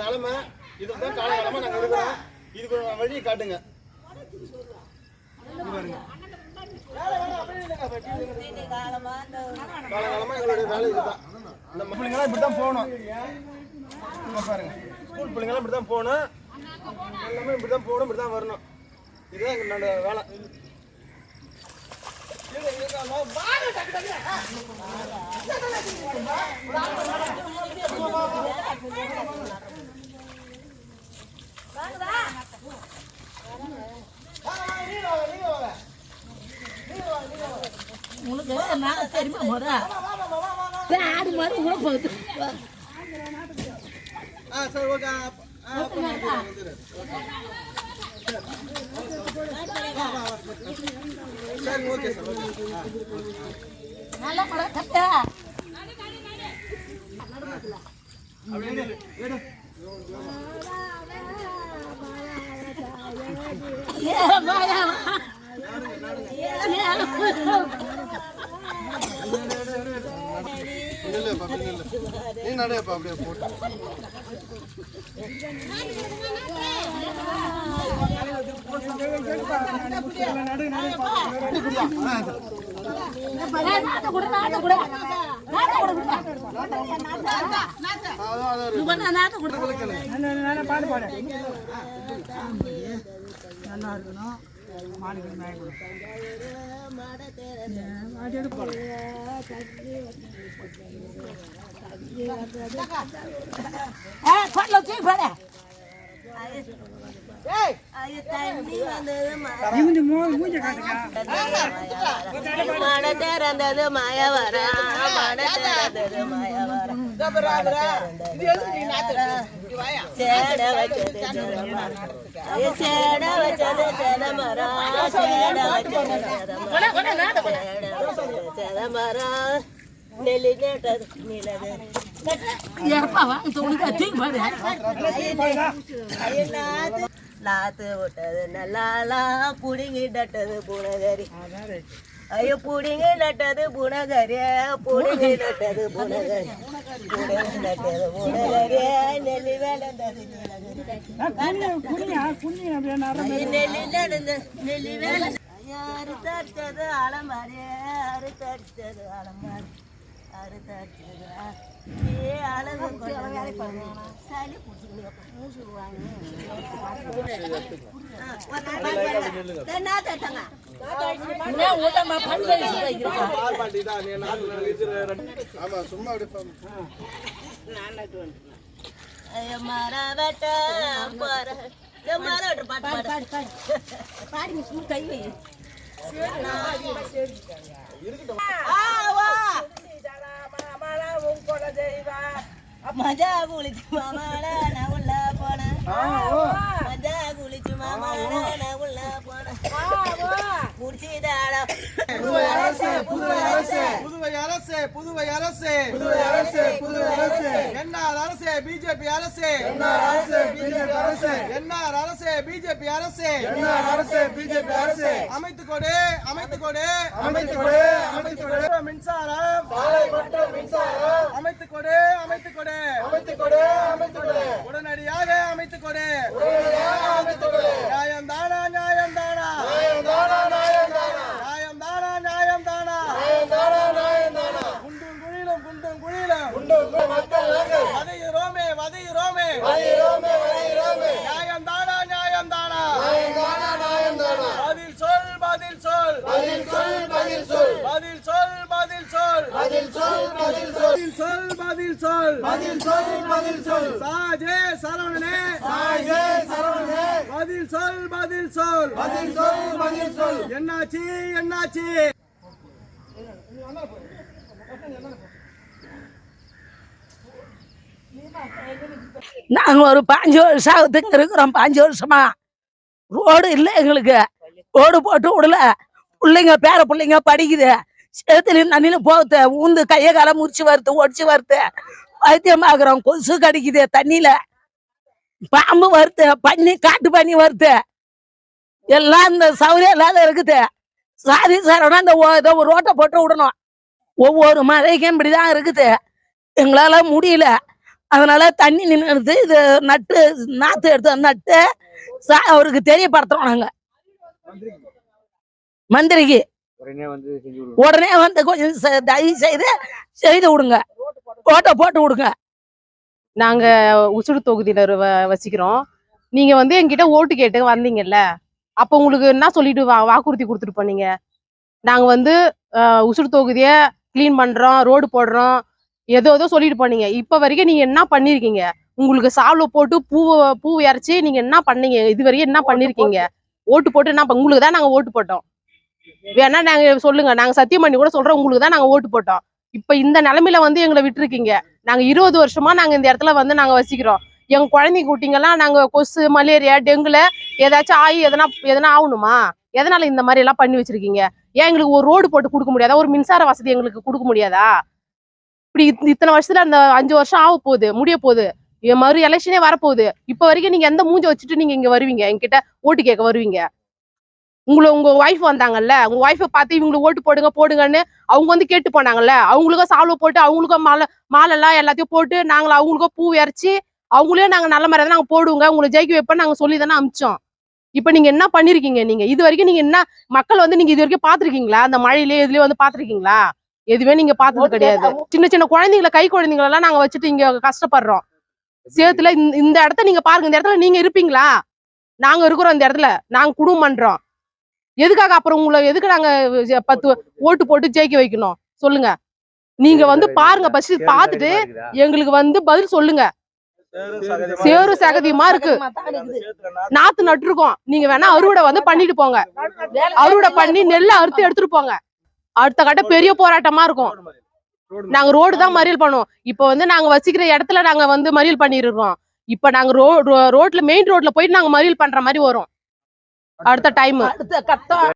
தலைமை இதுதான் தான் காலகாலமாக நாங்கள் இருக்கிறோம் இதுக்கு ஒரு வழியை காட்டுங்க. காலகாலமாக எங்களுடைய வேலை இதுதான். நம்ம பிள்ளைங்களாம் இப்படி தான் போகணும் பாருங்க. ஸ்கூல் பிள்ளைங்களாம் இப்படி தான் போகணும். எல்லாமே இப்படி தான் போகணும் இப்படி தான் வரணும். இதுதான் எங்களோட வேலை. உனக்கு நான் தெரியுமா முத ஆடு மாதிரி உள்ள போகுது ஆ சரி ஓகே Yeah, நடையப்பா நீ நடையப்பா அப்படியே போட்டு நல்லா இருக்கணும். மழை திறந்தது மாயவரா மழை திறந்தது மாயவரா சேட வச்சது சேட வச்சது செதமரா சேட வச்சது செதமரா நெல்லி கேட்டது நிலது நாத்து விட்டது நல்லா புடுங்கிட்டது புனகரி ஐயோ புடுங்கி நட்டது புனகரிய புடுங்கி நட்டது புனகரி நெல்லி வேலை அறுத்தடுத்தது அலமாரி அறுத்தடுத்தது அலமாரி மரவட்ட போற மரவட்ட பாட்டு பாடு பாடு பாடுங்க கை வை இருக்கட்டும் மஜா குளிச்சு மாமால நான் உள்ள போனேன். மஜா குளிச்சு நான் உள்ள போனேன். புதுவை அரசு புதுவை அரசு புதுவை அரசு புதுவை அரசு. புதுவை அரசு புதுவை அரசு. என்ஆர் அரசு பிஜேபி அரசு. என்ஆர் அரசு பிஜேபி அரசு. என்ஆர் அரசு பிஜேபி அரசு. என்ஆர் அரசு பிஜேபி அரசு. அமைத்து கொடு அமைத்து கொடு. அமைத்து கொடு அமைத்து கொடு. மின்சாரம். சாலை மற்றும் மின்சாரம். அமைத்து கொடு அமைத்து கொடு. அமைத்து கொடு அமைத்து கொடு. உடனடியாக அமைத்து கொடு. உடனடியாக பதில் சொல் பதில் சொல். பதில் சொல் பதில் சொல். பதில் சொல் சாஜே சரவணனே. சாஜே சரவணனே. பதில் சொல் பதில் சொல். பதில் சொல் பதில் சொல். என்னாச்சு என்னாச்சு? நாங்க ஒரு பாஞ்சு வருஷம் ஆகுதுங்க இருக்கிறோம் பாஞ்சு வருஷமா. ரோடு இல்லை எங்களுக்கு. ரோடு போட்டு விடல. பிள்ளைங்க பேர பிள்ளைங்க படிக்குது. சேத்துலையும் தண்ணியில போகுது ஊந்து கையை காலை முறிச்சு வருது ஒடிச்சு வருது வைத்தியம் ஆகுறோம் கொசு கடிக்குது தண்ணியில. பாம்பு வருது பன்னி காட்டு பன்னி வருது எல்லாம் இந்த சௌரியம் இல்லாத இருக்குது. சாதி சாரம்னா இந்த ஓ- ஒரு ரோட்டை போட்டு விடணும். ஒவ்வொரு மழைக்கும் இப்படிதான் இருக்குது. எங்களால முடியல. அதனால தண்ணி நின்றுது இது நட்டு நாத்து எடுத்து நட்டு சா- அவருக்கு தெரியப்படுத்துறோம் நாங்க. மந்திரிக்கு. உடனே வந்து கொஞ்சம் தயவு செய்து செய்து விடுங்க. ஓட்டை போட்டு விடுங்க நாங்க உசுடு தொகுதியில வசிக்கிறோம். நீங்க வந்து என்கிட்ட ஓட்டு கேட்டு வந்தீங்கல்ல அப்ப உங்களுக்கு என்ன சொல்லிட்டு வா வாக்குறுதி கொடுத்துட்டு போனீங்க? நாங்க வந்து உசுடு தொகுதிய க்ளீன் பண்றோம் ரோடு போடுறோம் ஏதோ ஏதோ சொல்லிட்டு போனீங்க. இப்ப வரைக்கும் நீங்க என்ன பண்ணிருக்கீங்க? உங்களுக்கு சால்வை போட்டு பூ பூ இறைச்சி நீங்க என்ன பண்ணீங்க? இது வரைக்கும் என்ன பண்ணிருக்கீங்க? ஓட்டு போட்டு என்ன உங்களுக்கு தான் நாங்க ஓட்டு போட்டோம். வேணா நாங்க சொல்லுங்க. நாங்க சத்தியம் பண்ணி கூட சொல்றோம். உங்களுக்கு தான் நாங்க ஓட்டு போட்டோம். இப்ப இந்த நிலைமையில வந்து எங்களை விட்டுருக்கீங்க. நாங்க இருபது வருஷமா நாங்க இந்த இடத்துல வந்து நாங்க வசிக்கிறோம். எங்க குழந்தைங்க குட்டிங்கெல்லாம் நாங்க கொசு மலேரியா டெங்குல ஏதாச்சும் ஆகி எதனா எதனா ஆகணுமா? எதனால இந்த மாதிரி எல்லாம் பண்ணி வச்சிருக்கீங்க? ஏன் எங்களுக்கு ஒரு ரோடு போட்டு கொடுக்க முடியாதா? ஒரு மின்சார வசதி எங்களுக்கு கொடுக்க முடியாதா? இப்படி இத்- இத்தனை வருஷத்துல அந்த அஞ்சு வருஷம் ஆக போகுது முடிய போகுது. மறு எலெக்ஷனே வரப்போகுது. இப்ப வரைக்கும் நீங்க எந்த மூஞ்ச வச்சுட்டு நீங்க இங்க வருவீங்க? என்கிட்ட ஓட்டு கேட்க வருவீங்க. உங்களை உங்க ஒய்ஃப் வந்தாங்கல்ல உங்க ஒய்ஃபை பார்த்து இவங்களுக்கு ஓட்டு போடுங்க போடுங்கன்னு அவங்க வந்து கேட்டு போனாங்கல்ல அவங்களுக்கும் சால்வை போட்டு அவங்களுக்கும் மாலை மாலை எல்லாம் எல்லாத்தையும் போட்டு நாங்கள் அவங்களுக்கும் பூ இறைச்சி அவங்களே நாங்க நல்ல மாதிரி தான் நாங்க போடுவோங்க உங்களை ஜெயிக்க வைப்போம் நாங்க சொல்லி தானே அமிச்சோம். இப்ப நீங்க என்ன பண்ணிருக்கீங்க நீங்க? இது வரைக்கும் நீங்க என்ன மக்கள் வந்து நீங்க இது வரைக்கும் பாத்திருக்கீங்களா அந்த மழையிலே இதுலயே வந்து பாத்திருக்கீங்களா எதுவுமே நீங்க பார்த்தது கிடையாது. சின்ன சின்ன குழந்தைங்களை கை குழந்தைங்களை எல்லாம் நாங்க வச்சுட்டு இங்க கஷ்டப்படுறோம். சேத்துல இந்த- இந்த இடத்த நீங்க பாருங்க இந்த இடத்துல நீங்க இருப்பீங்களா? நாங்க இருக்கிறோம் இந்த இடத்துல நாங்க குடும்பம் பண்றோம். எதுக்காக அப்புறம் உங்களை எதுக்கு நாங்க பத்து ஓட்டு போட்டு ஜெயிக்க வைக்கணும்? சொல்லுங்க. நீங்க வந்து பாருங்க ஃபர்ஸ்ட் பார்த்துட்டு எங்களுக்கு வந்து பதில் சொல்லுங்க. சேறு சகதியமா இருக்கு நாத்து நட்டுருக்கோம். நீங்க வேணா அறுவடை வந்து பண்ணிட்டு போங்க. அறுவடை பண்ணி நெல்லை அறுத்து எடுத்துட்டு போங்க. அடுத்த கட்ட பெரிய போராட்டமா இருக்கும். நாங்க ரோடு தான் மறியல் பண்ணுவோம். இப்ப வந்து நாங்க வசிக்கிற இடத்துல நாங்க வந்து மறியல் பண்ணிருக்கோம். இப்ப நாங்க ரோ ரோட்ல மெயின் ரோட்ல போயிட்டு நாங்க மறியல் பண்ற மாதிரி வரும். அடுத்த டைம் அடுத்த கட்டம்.